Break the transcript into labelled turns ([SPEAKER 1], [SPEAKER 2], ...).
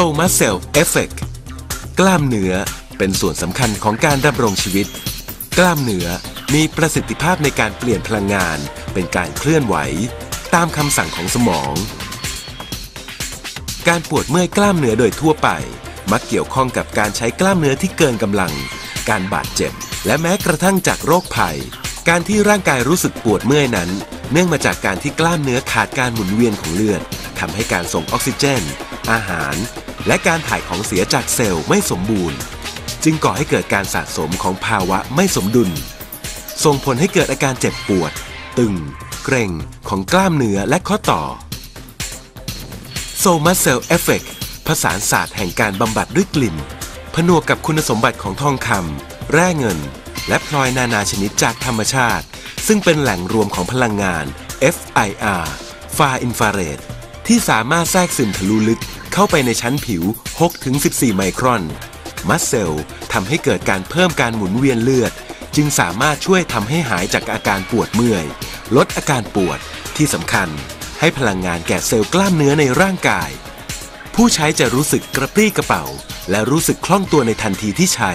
[SPEAKER 1] Soul Muscle Effect กล้ามเนื้อเป็นส่วนสำคัญของการดำรงชีวิต กล้ามเนื้อมีประสิทธิภาพในการเปลี่ยนพลังงาน เป็นการเคลื่อนไหว ตามคำสั่งของสมอง การปวดเมื่อยกล้ามเนื้อโดยทั่วไป มักเกี่ยวข้องกับการใช้กล้ามเนื้อที่เกินกำลัง การบาดเจ็บ และแม้กระทั่งจากโรคภัย การที่ร่างกายรู้สึกปวดเมื่อยนั้น เนื่องมาจากการที่กล้ามเนื้อขาดการหมุนเวียนของเลือดทำให้การส่งออกซิเจน อาหาร และการถ่ายของเสียจากเซลล์ไม่สมบูรณ์ จึงก่อให้เกิดการสะสมของภาวะไม่สมดุล ส่งผลให้เกิดอาการเจ็บปวด ตึง เกร็งของกล้ามเนื้อและข้อต่อโซมัสเซลเอฟเฟกผสานศาสตร์แห่งการบำบัดด้วยกลิ่น ผนวกกับคุณสมบัติของทองคำแร่เงิน และพลอยนานาชนิดจากธรรมชาติ ซึ่งเป็นแหล่งรวมของพลังงาน FIR Far Infrared ที่สามารถแทรกซึมทะลุลึกเข้าไปในชั้นผิว 6-14 ไมครอน มัสเซลทำให้เกิดการเพิ่มการหมุนเวียนเลือด จึงสามารถช่วยทำให้หายจากอาการปวดเมื่อย ลดอาการปวดที่สำคัญ ให้พลังงานแก่เซลล์กล้ามเนื้อในร่างกาย ผู้ใช้จะรู้สึกกระปรี้กระเป๋า และรู้สึกคล่องตัวในทันทีที่ใช้